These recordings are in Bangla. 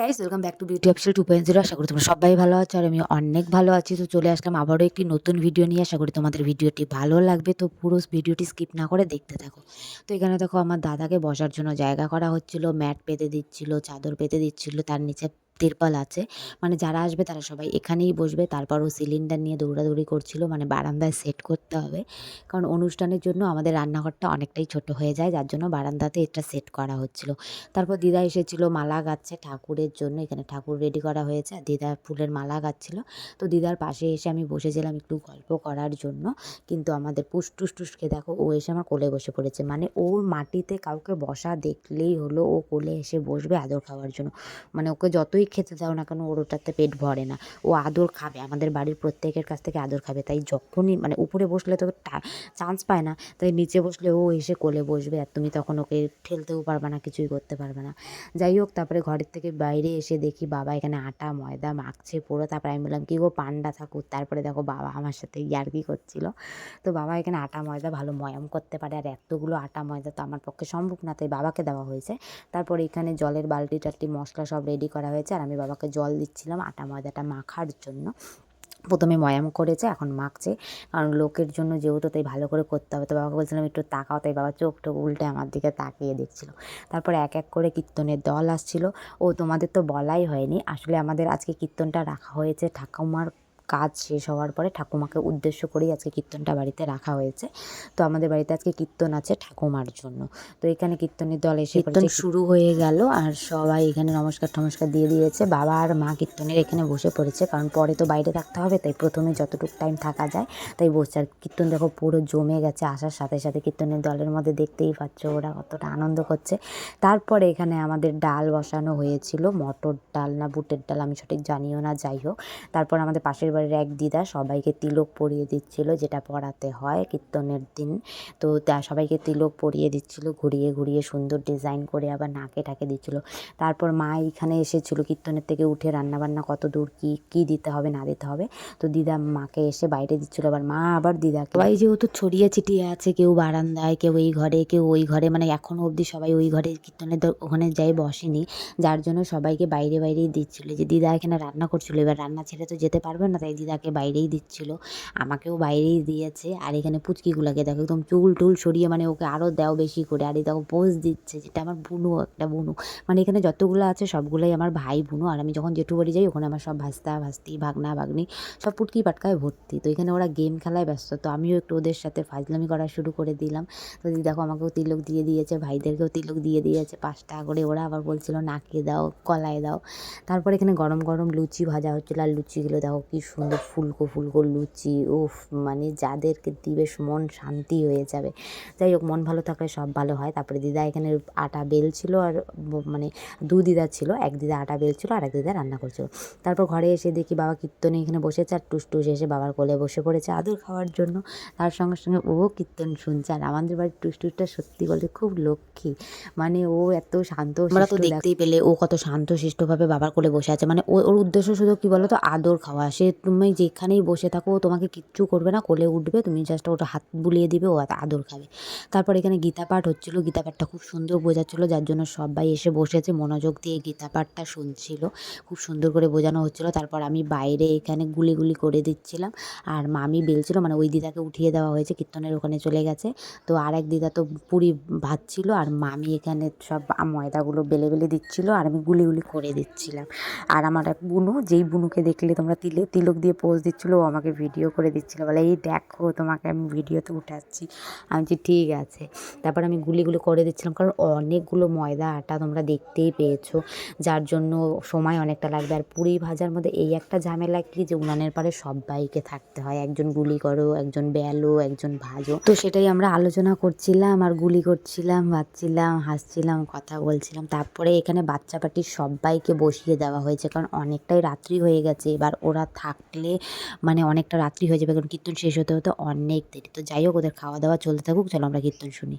Guys welcome back to beauty official two point zero আশা করি তোমরা সবাই ভালো আছো আর আমি অনেক ভালো আছি। তো চলে আসলাম আবারও একটি নতুন ভিডিও নিয়ে। আশা করি তোমাদের ভিডিওটি ভালো লাগবে। তো পুরো ভিডিওটি স্কিপ না করে দেখতে থাকো। তো এখানে দেখো আমার দাদাকে বসার জন্য জায়গা করা হচ্ছিল, ম্যাট পেতে দিচ্ছিল, চাদর পেতে দিচ্ছিল, তার নিচে তিরপাল আছে। মানে যারা আসবে তারা সবাই এখানেই বসবে। তারপর ও সিলিন্ডার নিয়ে দৌড়াদৌড়ি করছিল। মানে বারান্দায় সেট করতে হবে। কারণ অনুষ্ঠানের জন্য আমাদের রান্নাঘরটা অনেকটাই ছোট হয়ে যায়। যার জন্য বারান্দাতে এটা সেট করা হচ্ছিল। তারপর দিদা এসেছিল মালা গাচ্ছে ঠাকুরের জন্য। এখানে ঠাকুর রেডি করা হয়েছে। আর দিদা ফুলের মালা গাচ্ছিল। তো দিদার পাশে এসে আমি বসেছিলাম একটু গল্প করার জন্য। কিন্তু আমাদের পুস টুস টুসকে দেখো, ও এসে আমার কোলে বসে পড়েছে। মানে ওর মাটিতে কাউকে বসা দেখলেই হলো ও কোলে এসে বসবে আদর খাওয়ার জন্য। মানে ওকে যতই খেতে দাও না কেন? ওর ওটাতে পেট ভরে না। ও আদর খাবে, আমাদের বাড়ির প্রত্যেকের কাছ থেকে আদর খাবে। তাই যখনই মানে উপরে বসলে তো চান্স পায় না। তাই নিচে বসলে ও এসে কোলে বসবে আর তুমি তখন ওকে ঠেলতেও পারবে না, কিছুই করতে পারবে না। যাই হোক, তারপরে ঘরের থেকে বাইরে এসে দেখি বাবা এখানে আটা, ময়দা মাখছে পুরো। তারপরে আমি বললাম, কী গো পান্ডা থাকুক তারপরে দেখো বাবা আমার সাথে ইয়ার্কি করছিল। তো বাবা এখানে আটা, ময়দা ভালো ময়াম করতে পারে আর এতগুলো আটা, ময়দা তো আমার পক্ষে সম্ভব না। তাই বাবাকে দেওয়া হয়েছে। তারপরে এখানে জলের বালতি টালটি মশলা সব রেডি করা হয়েছে। আর আমি বাবাকে জল দিচ্ছিলাম আটা ময়দাটা মাখার জন্য। প্রথমে ময়াম করেছে, এখন মাখছে। কারণ লোকের জন্য যেহেতু তাই ভালো করে করতে হবে, তো বাবাকে বলছিলাম একটু তাকাও, তাই বাবা চোখ টোক উল্টে আমার দিকে তাকিয়ে দেখছিল। তারপর এক এক করে কীর্তনের দল আসছিল। ও তোমাদের তো বলাই হয়নি, আসলে আমাদের আজকে কীর্তনটা রাখা হয়েছে ঠাকুমার কাজ শেষ হওয়ার পরে ঠাকুমাকে উদ্দেশ্য করেই আজকে কীর্তনটা বাড়িতে রাখা হয়েছে। তো আমাদের বাড়িতে আজকে কীর্তন আছে ঠাকুমার জন্য। তো এখানে কীর্তনের দল এসে কীর্তন শুরু হয়ে গেল আর সবাই এখানে নমস্কার টমস্কার দিয়ে দিয়েছে। বাবা আর মা কীর্তনের এখানে বসে পড়েছে কারণ পরে তো বাইরে থাকতে হবে তাই প্রথমে যতটুকু টাইম থাকা যায় তাই বসছে। আর কীর্তন দেখো পুরো জমে গেছে আসার সাথে সাথে কীর্তনের দলের মধ্যে দেখতেই পাচ্ছ ওরা কতটা আনন্দ করছে। তারপরে এখানে আমাদের ডাল বসানো হয়েছিল মটর ডাল না বুটের ডাল আমি সঠিক জানিও না যাই হোক। তারপর আমাদের পাশের বাড়ির এক দিদা সবাইকে তিলক পরিয়ে দিচ্ছিল, যেটা পড়াতে হয় কীর্তনের দিন। তো তা সবাইকে তিলক পরিয়ে দিচ্ছিল, ঘুরিয়ে ঘুরিয়ে সুন্দর ডিজাইন করে আবার নাকে টাকে দিচ্ছিল। তারপর মা এখানে এসেছিল কীর্তনের থেকে উঠে, রান্নাবান্না কত দূর, কী কী দিতে হবে, না দিতে হবে। তো দিদা মাকে এসে বাইরে দিচ্ছিল, আবার মা আবার দিদাকে, সবাই যেহেতু ছড়িয়ে ছিটিয়ে আছে, কেউ বারান্দায়, কেউ এই ঘরে, কেউ ওই ঘরে মানে এখনও অবধি সবাই ওই ঘরে কীর্তনের ওখানে যাই বসেনি। যার জন্য সবাইকে বাইরে বাইরেই দিচ্ছিল। যে দিদা এখানে রান্না করছিল, এবার রান্না ছেড়ে তো যেতে পারবে না তাই দিদাকে বাইরেই দিচ্ছিল। আমাকেও বাইরেই দিয়েছে। আর এখানে পুচকিগুলোকে দেখো, একদম চুল টুল সরিয়ে মানে ওকে আরও দেও বেশি করে। আর এই দেখো, পোজ দিচ্ছে, যেটা আমার বুনু, একটা বুনু। মানে এখানে যতগুলো আছে, সবগুলোই আমার ভাই বুনু। আর আমি যখন জেঠু বাড়ি যাই, ওখানে আমার সব ভাস্তা, ভাস্তি, ভাগনা, ভাগ্নি, সব পুটকি পাটকায় ভর্তি। তো এখানে ওরা গেম খেলায় ব্যস্ত, তো আমিও একটু ওদের সাথে ফাজলামি করা শুরু করে দিলাম। তো দিদি দেখো, আমাকেও তিলক দিয়ে দিয়েছে, ভাইদেরকেও তিলক দিয়ে দিয়েছে পাঁচ টাকা করে। ওরা আবার বলছিল, নাকে দাও, কলায় দাও। তারপর এখানে গরম গরম লুচি ভাজা হচ্ছিল। আর লুচিগুলো দেখো, কি সুন্দর ফুলকো ফুলকো লুচি উফ মানে যাদেরকে দিবে মন শান্তি হয়ে যাবে। যাই হোক মন ভালো থাকলে সব ভালো হয়। তারপরে দিদা এখানে আটা বেল ছিল আর মানে দু দিদা ছিল। এক দিদা আটা বেল ছিল আর এক দিদা রান্না করছিল। তারপর ঘরে এসে দেখি বাবা কীর্তনে এখানে বসেছে আর টুস টুস এসে বাবার কোলে বসে পড়েছে আদর খাওয়ার জন্য। তার সঙ্গে সঙ্গে ও কীর্তন শুনছে। আর আমাদের বাড়ির টুসটুসটা সত্যি বলতে খুব লক্ষ্মী। মানে ও এত শান্ত আমরা তো দেখতেই পেলে ও কত শান্ত শিষ্টভাবে বাবার কোলে বসে আছে। মানে ওর উদ্দেশ্য শুধু কী বলো তো আদর খাওয়া। সে তুমি যেখানেই বসে থাকো তোমাকে কিচ্ছু করবে না। কোলে উঠবে, তুমি জাস্ট ওটা হাত বুলিয়ে দিবে, ও আদর খাবে। তারপর এখানে গীতা পাঠ হচ্ছিল। গীতা পাঠটা খুব সুন্দর বোঝাচ্ছিলো, যার জন্য সবাই এসে বসেছে, মনোযোগ দিয়ে গীতা পাঠটা শুনছিল। খুব সুন্দর করে বোঝানো হচ্ছিল। তারপর আমি বাইরে এখানে গুলি গুলি করে দিচ্ছিলাম। আর মামি বেলছিল মানে ওই দিদাকে উঠিয়ে দেওয়া হয়েছে, কীর্তনের ওখানে চলে গেছে। তো আর এক দিদা তো পুরি ভাজছিল, আর মামি এখানে সব ময়দাগুলো বেলে বেলে দিচ্ছিল, আর আমি গুলি গুলি করে দিচ্ছিলাম। আর আমার এক বুনু, যেই বুনুকে দেখলে তোমরা তিলে, তিলক দিয়ে পোজ দিচ্ছিল, ও আমাকে ভিডিও করে দিচ্ছিল। বলে, এই দেখো, তোমাকে আমি ভিডিওতে উঠাচ্ছি। আমি বলছি, ঠিক আছে। তারপর আমি গুলিগুলো করে দিচ্ছিলাম, কারণ অনেকগুলো ময়দা আটা তোমরা দেখতেই পেয়েছ, যার জন্য সময় অনেকটা লাগবে। আর পুরি ভাজার মধ্যে এই একটা ঝামেলা কি, যে উনানের পারে সবাইকে থাকতে হয়। একজন গুলি করো, একজন বেলো, একজন ভাজো। তো সেটাই আমরা আলোচনা করছিলাম আর গুলি করছিলাম, ভাজছিলাম, হাসছিলাম, কথা বলছিলাম। তারপরে এখানে বাচ্চা পাটির সবাইকে বসিয়ে দেওয়া হয়েছে, কারণ অনেকটাই রাত্রি হয়ে গেছে। এবার ওরা থাকলে মানে অনেকটা রাত্রি হয়ে যাবে, কারণ কীর্তন শেষ হতে হতে অনেক দেরি তো যাই হোক, ওদের খাওয়া দাওয়া চলতে থাকুক, চলো আমরা কীর্তন শুনি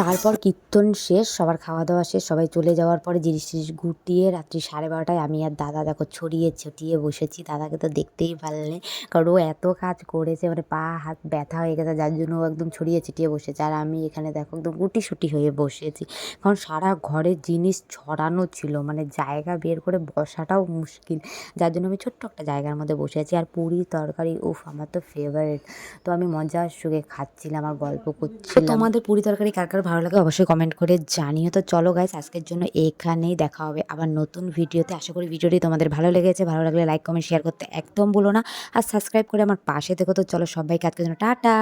তারপর কীর্তন শেষ সবার খাওয়া দাওয়া শেষ সবাই চলে যাওয়ার পরে জিনিস টিনিস গুটিয়ে রাত্রি সাড়ে বারোটায় আমি আর দাদা দেখো ছড়িয়ে ছটিয়ে বসেছি। দাদাকে তো দেখতেই পারলে। কারণ ও এত কাজ করেছে মানে পা হাত ব্যথা হয়ে গেছে যার জন্য ও একদম ছড়িয়ে ছিটিয়ে বসেছে। আর আমি এখানে দেখো একদম গুটি সুটি হয়ে বসেছি। কারণ সারা ঘরের জিনিস ছড়ানো ছিল মানে জায়গা বের করে বসাটাও মুশকিল। যার জন্য আমি ছোট্ট একটা জায়গার মধ্যে বসে আছি। আর পুরি তরকারি উফ আমার তো ফেভারিট তো আমি মজার সুখে খাচ্ছিলাম আর গল্প করছিলাম। তোমাদের পুরি তরকারি কার কার ভালো লাগে অবশ্যই কমেন্ট করে জানিও। তো চলো গাইস আজকের জন্য এখানেই দেখা হবে আবার নতুন ভিডিওতে আশা করি ভিডিওটি তোমাদের ভালো লেগেছে। ভালো লাগলে লাইক কমেন্ট শেয়ার করতে একদম বলো না। আর সাবস্ক্রাইব করে আমার পাশে থেকো। তো চলো সবাইকে আজকের জন্য টাটা।